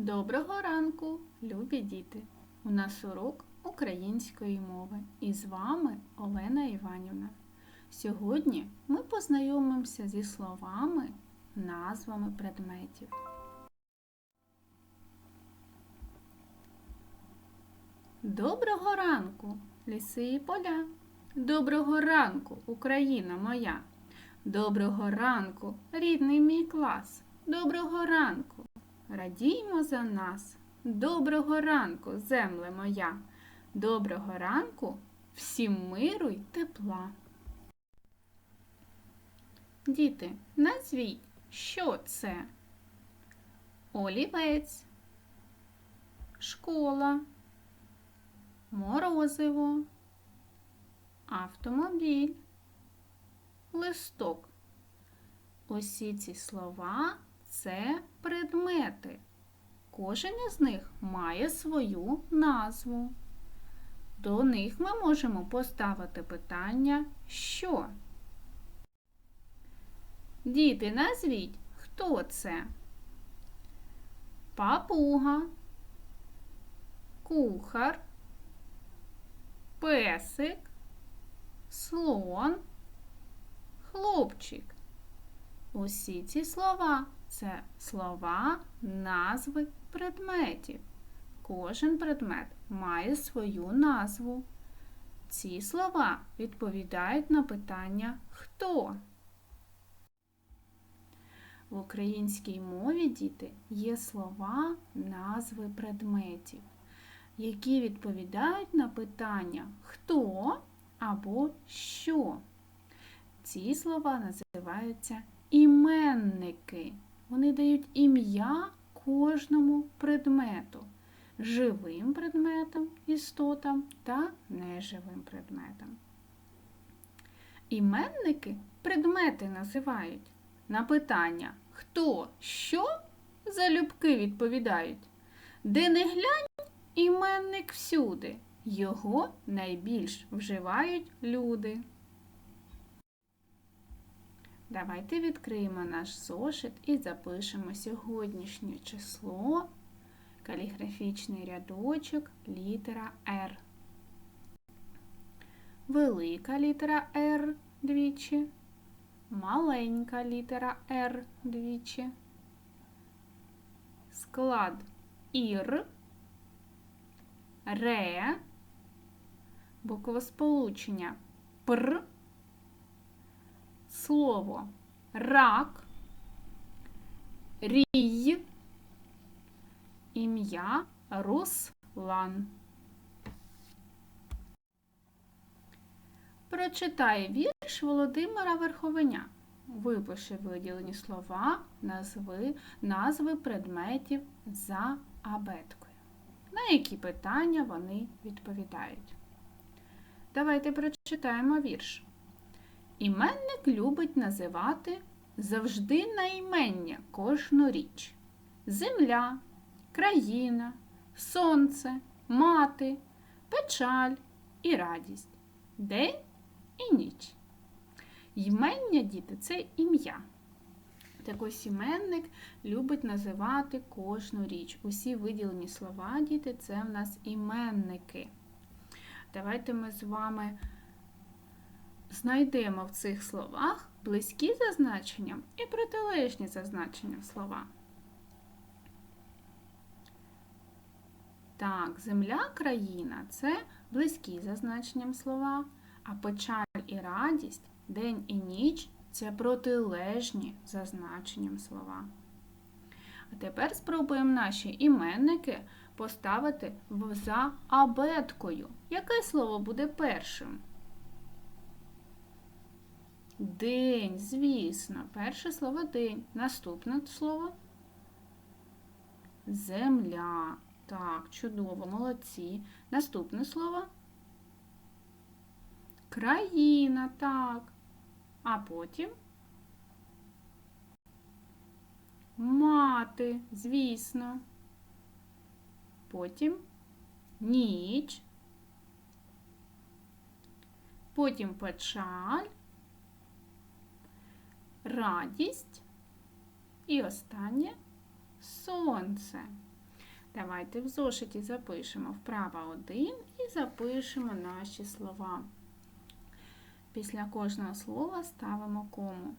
Доброго ранку, любі діти! У нас урок української мови і з вами Олена Іванівна. Сьогодні ми познайомимося зі словами, назвами предметів. Доброго ранку, ліси і поля. Доброго ранку, Україна моя. Доброго ранку, рідний мій клас. Доброго ранку. Радіймо за нас. Доброго ранку, земле моя. Доброго ранку, всім миру й тепла. Діти, назвіть, що це? Олівець, школа, морозиво, автомобіль, листок. Усі ці слова це предмети. Кожен із них має свою назву. До них ми можемо поставити питання що? Діти, назвіть, хто це? Папуга, кухар, песик, слон, хлопчик. Усі ці слова це слова, назви предметів. Кожен предмет має свою назву. Ці слова відповідають на питання хто. В українській мові діти є слова, назви предметів, які відповідають на питання хто або що. Ці слова називаються іменники. Вони дають ім'я кожному предмету, живим предметам, істотам та неживим предметам. Іменники предмети називають. На питання хто, що залюбки відповідають. Де не глянь, іменник всюди. Його найбільш вживають люди. Давайте відкриємо наш зошит і запишемо сьогоднішнє число, каліграфічний рядочок, літера Р. Велика літера Р двічі, маленька літера Р двічі, склад ІР, РЕ, буквосполучення ПР слово рак, рій, ім'я Руслан. Прочитай вірш Володимира Верховеня. Випиши виділені слова, назви, назви предметів за абеткою. На які питання вони відповідають. Давайте прочитаємо вірш. Іменник любить називати завжди на імення кожну річ: земля, країна, сонце, мати, печаль і радість, день і ніч. Ймення, діти, це ім'я. Так ось іменник любить називати кожну річ. Усі виділені слова, діти, це в нас іменники. Давайте ми з вами знайдемо в цих словах близькі за значенням і протилежні за значенням слова. Так, земля, країна це близькі за значенням слова, а печаль і радість, день і ніч це протилежні за значенням слова. А тепер спробуємо наші іменники поставити за абеткою. Яке слово буде першим? День, звісно. Перше слово день. Наступне слово земля. Так, чудово, молодці. Наступне слово країна, так. А потім мати, звісно. Потім ніч. Потім печаль радість і останнє сонце. Давайте в зошиті запишемо вправа 1 і запишемо наші слова. Після кожного слова ставимо кому.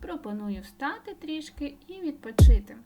Пропоную встати трішки і відпочити.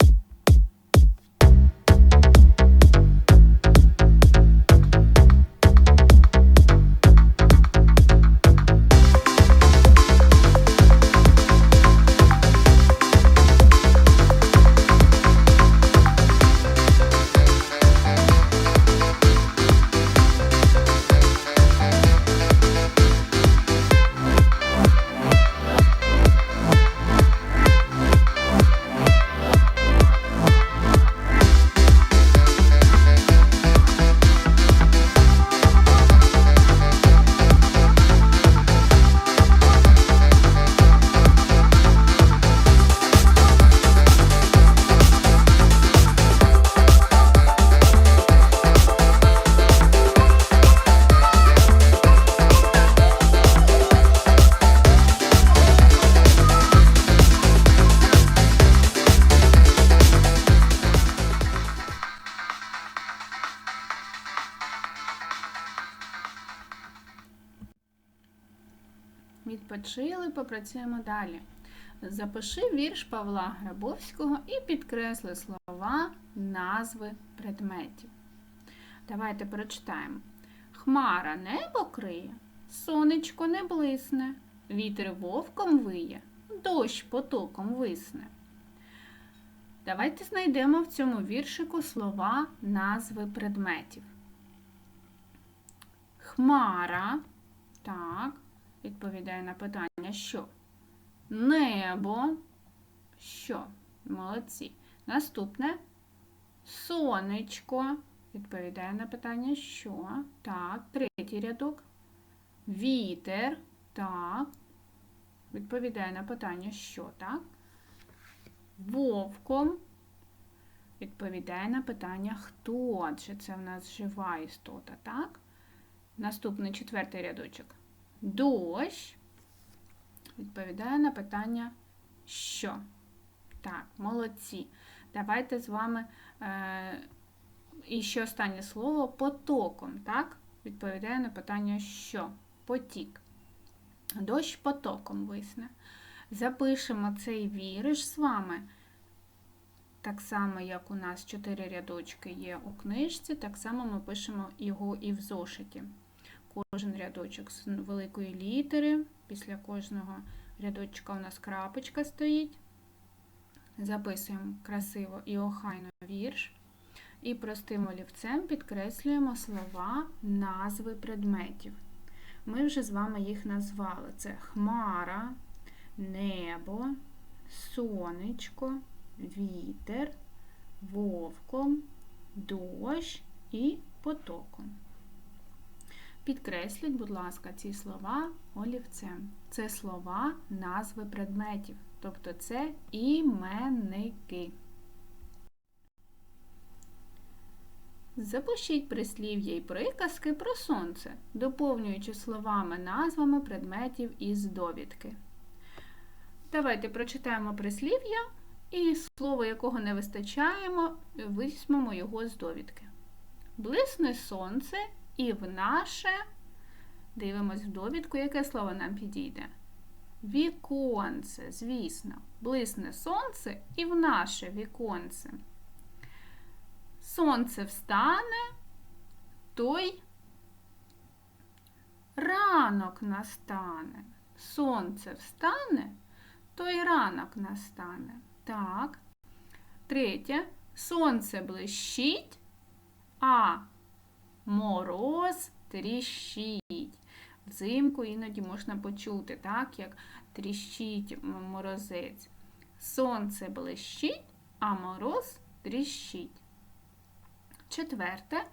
Відпочили, попрацюємо далі. Запиши вірш Павла Грабовського і підкресли слова, назви предметів. Давайте прочитаємо. Хмара небо криє, сонечко не блисне, вітер вовком виє, дощ потоком висне. Давайте знайдемо в цьому віршику слова, назви предметів. Хмара. Так відповідає на питання що? Небо. Що? Молодці. Наступне сонечко. Відповідає на питання що? Так, третій рядок. Вітер. Так. Відповідає на питання що, так? Вовком. Відповідає на питання хто? Адже це в нас жива істота, так? Наступний четвертий рядочок. Дощ відповідає на питання що? Так, молодці. Давайте з вами е, і ще останнє слово потоком, так? Відповідає на питання що? Потік. Дощ потоком висне. Запишемо цей віриш з вами. Так само, як у нас чотири рядочки є у книжці, так само ми пишемо його і в зошиті кожен рядочок з великої літери. Після кожного рядочка у нас крапочка стоїть. Записуємо красиво і охайно вірш. І простим олівцем підкреслюємо слова, назви предметів. Ми вже з вами їх назвали: це хмара, небо, сонечко, вітер, вовком, дощ і потоком. Підкресліть, будь ласка, ці слова олівцем. Це слова назви предметів, тобто це іменники. Запишіть прислів'я і приказки про сонце, доповнюючи словами назвами предметів із довідки. Давайте прочитаємо прислів'я і слово, якого не вистачаємо, візьмемо його з довідки. Блисне сонце і в наше, дивимось в довідку, яке слово нам підійде. Віконце, звісно, блисне сонце і в наше віконце. Сонце встане, той ранок настане. Сонце встане, той ранок настане. Так. Третє. Сонце блищить, а мороз тріщить. Взимку іноді можна почути, так, як тріщить морозець. Сонце блищить, а мороз тріщить. Четверте.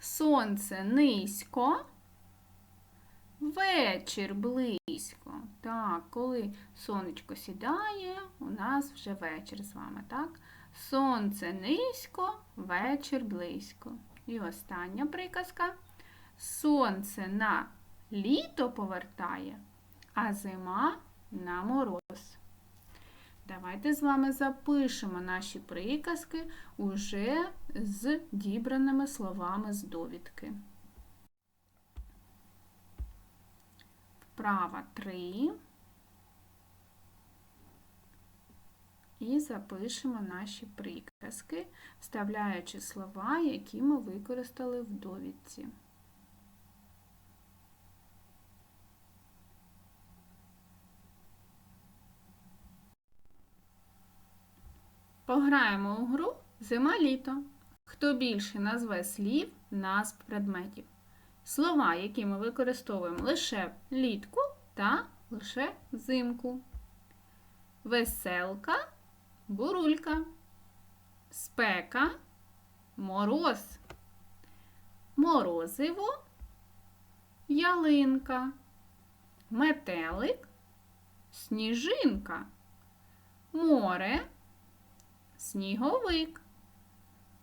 Сонце низько, вечір близько. Так, коли сонечко сідає, у нас вже вечір з вами, так? Сонце низько, вечір близько. І остання приказка. Сонце на літо повертає, а зима на мороз. Давайте з вами запишемо наші приказки уже з дібраними словами з довідки. Вправа 3. І запишемо наші приказки, вставляючи слова, які ми використали в довідці. Пограємо у гру зима-літо. Хто більше назве слів, назв предметів. Слова, які ми використовуємо лише влітку та лише взимку. Веселка, бурулька, спека, мороз, морозиво, ялинка, метелик, сніжинка, море, сніговик,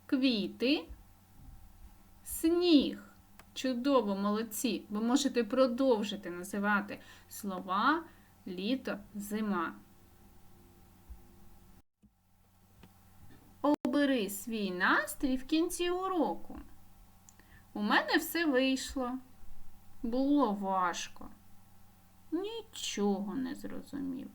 квіти, сніг. Чудово, молодці! Ви можете продовжити називати слова літо, зима. Обери свій настрій в кінці уроку. У мене все вийшло. Було важко. Нічого не зрозумів.